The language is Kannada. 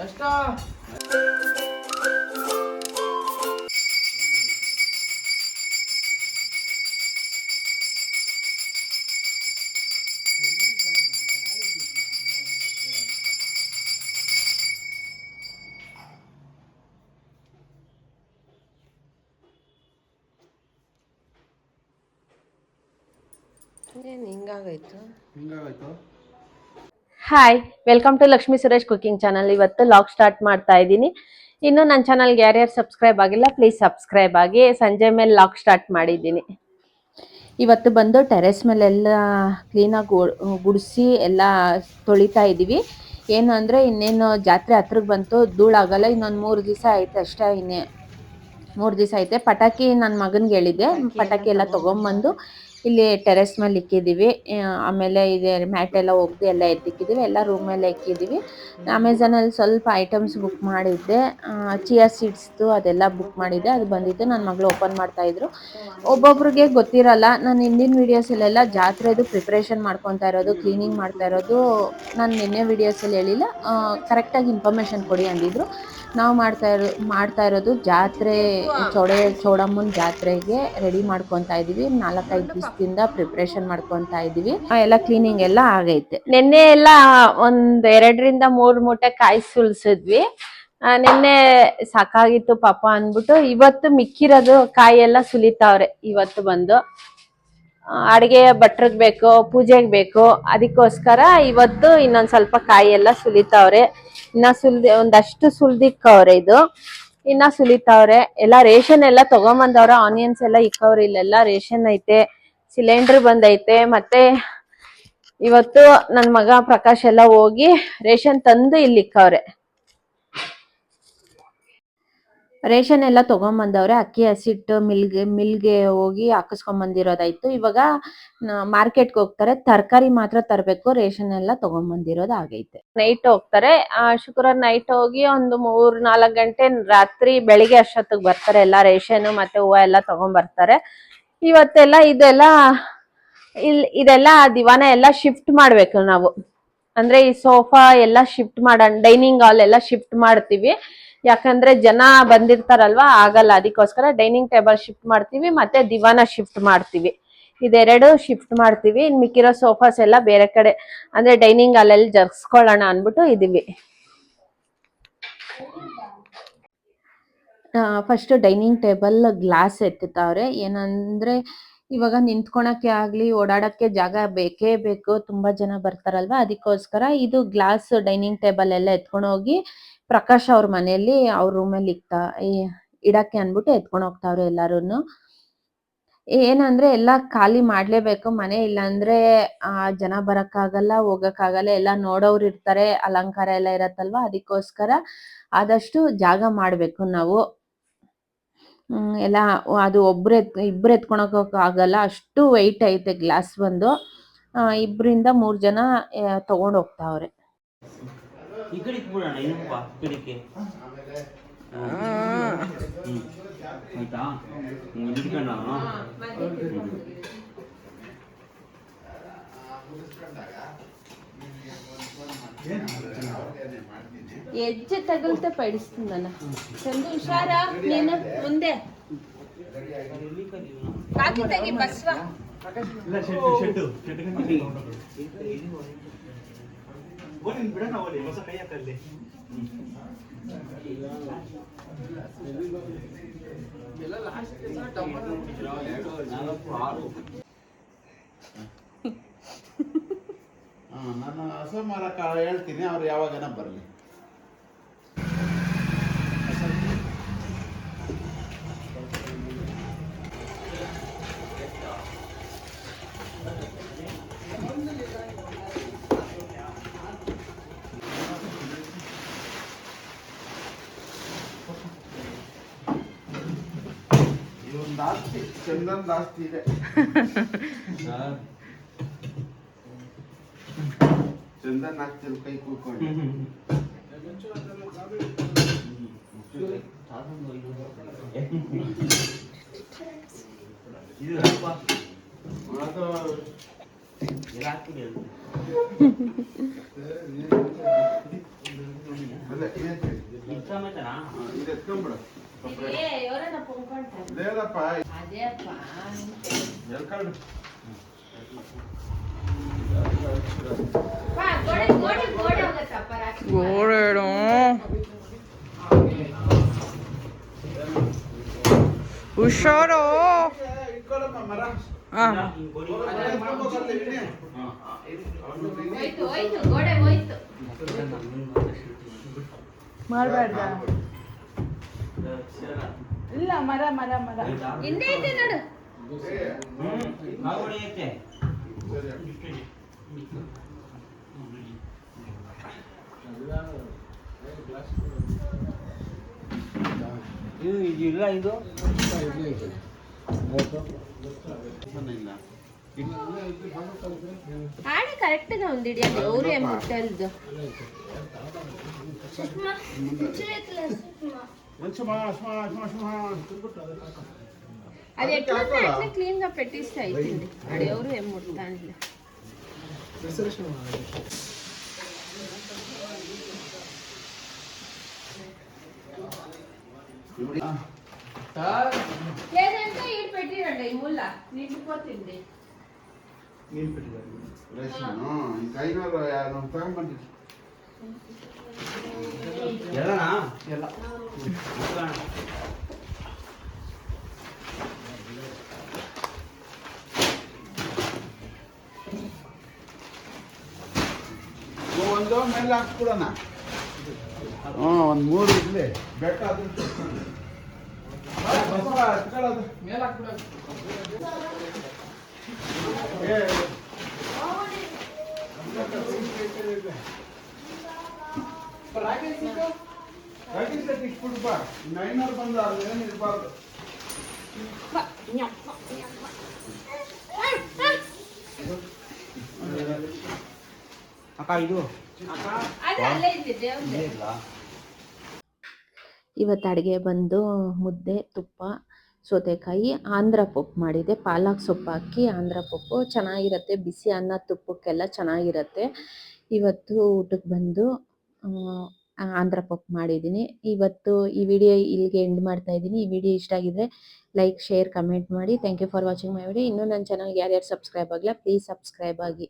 맛있다. 얘는 인가가 있죠? 민가가 있다. Hi welcome to Lakshmi Suresh cooking channel ಇವತ್ತು ಲಾಗ್ ಸ್ಟಾರ್ಟ್ ಮಾಡ್ತಾ ಇದ್ದೀನಿ. ಇನ್ನು ನನ್ನ ಚಾನಲ್ಗೆ ಯಾರ್ಯಾರು ಸಬ್ಸ್ಕ್ರೈಬ್ ಆಗಿಲ್ಲ ಪ್ಲೀಸ್ ಸಬ್ಸ್ಕ್ರೈಬ್ ಆಗಿ. ಸಂಜೆ ಮೇಲೆ ಲಾಗ್ ಸ್ಟಾರ್ಟ್ ಮಾಡಿದ್ದೀನಿ. ಇವತ್ತು ಬಂದು ಟೆರೆಸ್ ಮೇಲೆಲ್ಲ ಕ್ಲೀನಾಗಿ ಗುಡಿಸಿ ಎಲ್ಲ ತೊಳಿತಾ ಇದ್ದೀವಿ ಏನು ಅಂದರೆ ಇನ್ನೇನು ಜಾತ್ರೆ ಹತ್ರಕ್ಕೆ ಬಂತು ಧೂಳಾಗಲ್ಲ ಇನ್ನೊಂದು ಮೂರು ದಿವಸ ಐತೆ ಅಷ್ಟೇ ಇನ್ನೇ. ಮೂರು ದಿವಸ ಐತೆ ಪಟಾಕಿ ನನ್ನ ಮಗನಿಗೆ ಹೇಳಿದ್ದೆ. ಪಟಾಕಿ ಎಲ್ಲ ತೊಗೊಂಬಂದು ಇಲ್ಲಿ ಟೆರೆಸ್ ಮೇಲೆ ಇಕ್ಕಿದ್ದೀವಿ. ಆಮೇಲೆ ಇದೆ ಮ್ಯಾಟ್ ಎಲ್ಲ ಒಗ್ದು ಎಲ್ಲ ಎತ್ತಿಕ್ಕಿದ್ದೀವಿ. ಎಲ್ಲ ರೂಮಲ್ಲಿ ಇಕ್ಕಿದ್ದೀವಿ. ಅಮೆಝಾನಲ್ಲಿ ಸ್ವಲ್ಪ ಐಟಮ್ಸ್ ಬುಕ್ ಮಾಡಿದ್ದೆ. ಚಿಯಾ ಸೀಡ್ಸ್ದು ಅದೆಲ್ಲ ಬುಕ್ ಮಾಡಿದ್ದೆ. ಅದು ಬಂದಿದ್ದು ನನ್ನ ಮಗಳು ಓಪನ್ ಮಾಡ್ತಾಯಿದ್ರು ಒಬ್ಬೊಬ್ರಿಗೆ ಗೊತ್ತಿರಲ್ಲ. ನಾನು ಹಿಂದಿನ ವೀಡಿಯೋಸಲ್ಲೆಲ್ಲ ಜಾತ್ರೆದು ಪ್ರಿಪ್ರೇಷನ್ ಮಾಡ್ಕೊತಾ ಇರೋದು ಕ್ಲೀನಿಂಗ್ ಮಾಡ್ತಾ ಇರೋದು. ನಾನು ನಿನ್ನೆ ವೀಡಿಯೋಸಲ್ಲಿ ಹೇಳಿಲ್ಲ. ಕರೆಕ್ಟಾಗಿ ಇನ್ಫಾರ್ಮೇಷನ್ ಕೊಡಿ ಅಂದಿದ್ರು. ನಾವು ಮಾಡ್ತಾ ಇರೋ ಮಾಡ್ತಾ ಇರೋದು ಜಾತ್ರೆ ಚೌಡೆ ಚೌಡಮ್ಮನ ಜಾತ್ರೆಗೆ ರೆಡಿ ಮಾಡ್ಕೊತಾ ಇದೀವಿ. ನಾಲ್ಕೈದು ದಿವಸದಿಂದ ಪ್ರಿಪ್ರೇಷನ್ ಮಾಡ್ಕೊತಾ ಇದೀವಿ. ಆ, ಎಲ್ಲ ಕ್ಲೀನಿಂಗ್ ಎಲ್ಲ ಆಗೈತೆ. ನಿನ್ನೆ ಎಲ್ಲ ಒಂದ್ ಎರಡರಿಂದ ಮೂರ್ ಮೂಟೆ ಕಾಯಿ ಸುಲ್ಸಿದ್ವಿ. ನಿನ್ನೆ ಸಾಕಾಗಿತ್ತು ಪಾಪ ಅಂದ್ಬಿಟ್ಟು ಇವತ್ತು ಮಿಕ್ಕಿರೋದು ಕಾಯಿ ಎಲ್ಲ ಸುಲಿತಾವ್ರೆ ಇವತ್ತು ಬಂದು. ಅಡಿಗೆ ಭಟ್ರಿಗೆ ಬೇಕು ಪೂಜೆಗೆ ಬೇಕು. ಅದಕ್ಕೋಸ್ಕರ ಇವತ್ತು ಇನ್ನೊಂದ್ ಸ್ವಲ್ಪ ಕಾಯಿ ಎಲ್ಲ ಸುಲಿತಾವ್ರೆ. ಇನ್ನ ಸುಲ್ದಿ, ಒಂದಷ್ಟು ಸುಲ್ದಿಕ್ಕವ್ರೆ ಇದು. ಇನ್ನ ಸುಲಿತಾವ್ರೆ. ಎಲ್ಲ ರೇಷನ್ ಎಲ್ಲ ತಗೊಂಬಂದವ್ರ. ಆನಿಯನ್ಸ್ ಎಲ್ಲ ಇಕ್ಕವ್ರೆ. ಇಲ್ಲೆಲ್ಲ ರೇಷನ್ ಐತೆ. ಸಿಲಿಂಡರ್ ಬಂದೈತೆ. ಮತ್ತೆ ಇವತ್ತು ನನ್ ಮಗ ಪ್ರಕಾಶ್ ಎಲ್ಲ ಹೋಗಿ ರೇಷನ್ ತಂದು ಇಲ್ಲಿ ಇಕ್ಕವ್ರೆ. ರೇಷನ್ ಎಲ್ಲ ತಗೊಂಬಂದವ್ರೆ, ಅಕ್ಕಿ, ಹಸಿಟ್ಟು, ಮಿಲ್ಗೆ ಮಿಲ್ಗೆ ಹೋಗಿ ಹಾಕಿಸ್ಕೊಂಬಂದಿರೋದಾಯ್ತು. ಇವಾಗ ಮಾರ್ಕೆಟ್ಗೆ ಹೋಗ್ತಾರೆ, ತರಕಾರಿ ಮಾತ್ರ ತರಬೇಕು ರೇಷನ್ ಎಲ್ಲ ತಗೊಂಬಂದಿರೋದು ಆಗೈತೆ. ನೈಟ್ ಹೋಗ್ತಾರೆ. ಶುಕ್ರವಾರ ನೈಟ್ ಹೋಗಿ ಒಂದು ಮೂರ್ ನಾಲ್ಕು ಗಂಟೆ ರಾತ್ರಿ ಬೆಳಿಗ್ಗೆ ಅಷ್ಟೊತ್ತಿಗೆ ಬರ್ತಾರೆ. ಎಲ್ಲ ರೇಷನ್ ಮತ್ತೆ ಹೂವು ಎಲ್ಲ ತಗೊಂಡ್ಬರ್ತಾರೆ ಇವತ್ತೆಲ್ಲ ಇದೆಲ್ಲ, ಇಲ್, ಇದೆಲ್ಲ ದಿವಾನ ಎಲ್ಲ ಶಿಫ್ಟ್ ಮಾಡ್ಬೇಕು ನಾವು. ಅಂದ್ರೆ ಈ ಸೋಫಾ ಎಲ್ಲ ಶಿಫ್ಟ್ ಮಾಡ, ಡೈನಿಂಗ್ ಹಾಲ್ ಎಲ್ಲ ಶಿಫ್ಟ್ ಮಾಡ್ತೀವಿ. ಯಾಕಂದ್ರೆ ಜನ ಬಂದಿರ್ತಾರಲ್ವಾ, ಆಗಲ್ಲ. ಅದಕ್ಕೋಸ್ಕರ ಡೈನಿಂಗ್ ಟೇಬಲ್ ಶಿಫ್ಟ್ ಮಾಡ್ತೀವಿ, ಮತ್ತೆ ದಿವಾನ ಶಿಫ್ಟ್ ಮಾಡ್ತೀವಿ. ಇದೆರಡು ಶಿಫ್ಟ್ ಮಾಡ್ತೀವಿ. ಇನ್ ಮಿಕ್ಕಿರೋ ಸೋಫಾಸ್ ಎಲ್ಲ ಬೇರೆ ಕಡೆ. ಅಂದ್ರೆ ಡೈನಿಂಗ್ ಹಾಲಲ್ಲಿ ಜರ್ಸ್ಕೊಳ್ಳೋಣ ಅನ್ಬಿಟ್ಟು ಇದೀವಿ. ಫಸ್ಟ್ ಡೈನಿಂಗ್ ಟೇಬಲ್ ಗ್ಲಾಸ್ ಎತ್ತುತ್ತವ್ರೆ. ಏನಂದ್ರೆ ಇವಾಗ ನಿಂತ್ಕೊಳಕ್ಕೆ ಆಗ್ಲಿ, ಓಡಾಡಕ್ಕೆ ಜಾಗ ಬೇಕೇ ಬೇಕು, ತುಂಬಾ ಜನ ಬರ್ತಾರಲ್ವಾ? ಅದಕ್ಕೋಸ್ಕರ ಇದು ಗ್ಲಾಸ್ ಡೈನಿಂಗ್ ಟೇಬಲ್ ಎಲ್ಲ ಎತ್ಕೊಂಡು ಹೋಗಿ ಪ್ರಕಾಶ್ ಅವ್ರ ಮನೆಯಲ್ಲಿ ಅವ್ರ ರೂಮಲ್ಲಿ ಇಕ್ತಾ ಇಡಕ್ಕೆ ಅನ್ಬಿಟ್ಟು ಎತ್ಕೊಂಡು ಹೋಗ್ತಾವ್ರೆ ಎಲ್ಲಾರುನು. ಏನಂದ್ರೆ ಎಲ್ಲ ಖಾಲಿ ಮಾಡ್ಲೇಬೇಕು, ಮನೆ ಇಲ್ಲಾಂದ್ರೆ, ಆ, ಜನ ಬರಕ್ಕಾಗಲ್ಲ, ಹೋಗಕ್ಕಾಗಲ್ಲ, ಎಲ್ಲ ನೋಡೋರು ಇರ್ತಾರೆ, ಅಲಂಕಾರ ಎಲ್ಲ ಇರತ್ತಲ್ವಾ? ಅದಕ್ಕೋಸ್ಕರ ಆದಷ್ಟು ಜಾಗ ಮಾಡ್ಬೇಕು ನಾವು. ಎಲ್ಲ ಅದು ಒಬ್ರು ಎತ್ ಇಬ್ರು ಎತ್ಕೊಳಕ್ ಆಗಲ್ಲ ಅಷ್ಟು ವೆಯ್ಟ್ ಐತೆ ಗ್ಲಾಸ್ ಬಂದು. ಇಬ್ಬರಿಂದ ಇಬ್ರಿಂದ ಮೂರ್ ಜನ ತಗೊಂಡ್ ಹೋಗ್ತಾವ್ರೆ. ಆಯ್ತಾ? ಹೆಜ್ಜೆ ತಗಲ್ತೆ ಪಡಿಸ್ತೀನಲ್ಲ ಚಂದು ಹುಷಾರ ನೀನು ಮುಂದೆ ಬಾಕಿ ತೆಗಿ ಬಸ್ವ ಹಾ, ನಾನು ಅಸಮಾರ ಕಾಲ ಹೇಳ್ತೀನಿ ಅವ್ರು ಯಾವಾಗನ ಬರಲಿ. ಇವನ್ ಆಸ್ತಿ ಚಂದನ್ ಆಸ್ತಿ ಇದೆ ಚಂದನ್ ಹಾಕ್ತಿರು ಕೈ ಕೂತ್ಕೊಂಡು ಇದು ಅಪ್ಪ ಅದು ಎಲ್ಲ ಹಾಕ್ಬಿಡಿ ಅದು. ಅಲ್ಲ, ಏನ್ ಹೇಳಿ? ಇದು ಸಮೇತನಾ? ಹಾ, ಕೂತ್ಕೊಂಡು ಎತ್ಕೊಂಡ್ಬಿಡು. ಅದೇಪ್ಪ ಎಲ್ಕೊಂಡು ಗೋಡೆ ಗೋಡೆ ಹೋಗತ್ತಪ್ಪ ರಾತ್ರಿ ಗೋಳೇಡು ಹುಷಾರು ಮಾಡಬೇಡ ಇಲ್ಲ ಮರ ಮರ ಮರ? ಹಿಂದೆ ಐತೆ ನೋಡು. ಇದು ಇಲ್ಲ ಇದು ಹಾಡು ಕರೆಕ್ಟ್ ಇದೆ ಒಂದು ಹಿಡಿಯೋದು ಅವರೇ ಮುಟ್ಟಲ್ದು ಸುಷ್ಮಾ ಸುಷ್ಮಾ? ಸುಷ್ಮಾ ಸುಷ್ಮಾ ಸುಷ್ಮಾ అది ఎట్లా అట్లా క్లీన్గా పెట్టిస్తే అయిపోయింది. అది ఎవరు ఏం ముడతాను లేదంటే ఇటు పెట్టిరండి ఈ నిండిపోతుంది నీళ్ళు పెట్టిరండి. ఇంకా ఐదు వందల ఎలా ఎలా ಒಂದು ಮೇಲೆ ಹಾಕ್ಬಿಡೋಣ ಹ್ಞೂ ಒಂದು ಮೂರು ಇರಲಿ ಬೆಟ್ಟ ಅದ್ರ ಬಸವ ಹಚ್ಕೊಳ್ಳೋದು ಮೇಲೆ ಹಾಕ್ಬಿಡೋದು ಏ ರಾಕೇಶ್ ಸೆಟ್ ಇಟ್ಬಿಡ್ಪ ಇನ್ನು ಐನೂರು ಬಂದು ಅಲ್ಲಿ ಏನು ಇರಬಾರ್ದು ಅಕ್ಕ ಇದು? ಇವತ್ತು ಅಡುಗೆ ಬಂದು ಮುದ್ದೆ ತುಪ್ಪ ಸೌತೆಕಾಯಿ ಆಂಧ್ರ ಪಪ್ಪು ಮಾಡಿದೆ. ಪಾಲಕ್ ಸೊಪ್ಪು ಹಾಕಿ ಆಂಧ್ರ ಪಪ್ಪು. ಚೆನ್ನಾಗಿರುತ್ತೆ. ಬಿಸಿ ಅನ್ನ ತುಪ್ಪಕ್ಕೆಲ್ಲ ಚೆನ್ನಾಗಿರುತ್ತೆ. ಇವತ್ತು ಊಟಕ್ಕೆ ಬಂದು ಆ, ಆಂಧ್ರ ಪಪ್ಪು ಮಾಡಿದ್ದೀನಿ. ಇವತ್ತು ಈ ವಿಡಿಯೋ ಇಲ್ಲಿಗೆ ಎಂಡ್ ಮಾಡ್ತಾ ಇದ್ದೀನಿ. ಈ ವಿಡಿಯೋ ಇಷ್ಟ ಆಗಿದ್ರೆ ಲೈಕ್ ಶೇರ್ ಕಮೆಂಟ್ ಮಾಡಿ. Thank you for watching my video ಇನ್ನೂ ನನ್ನ ಚಾನಲ್ಗೆ ಯಾರ್ಯಾರು ಸಬ್ಸ್ಕ್ರೈಬ್ ಆಗಿಲ್ಲ ಪ್ಲೀಸ್ ಸಬ್ಸ್ಕ್ರೈಬ್ ಆಗಿ.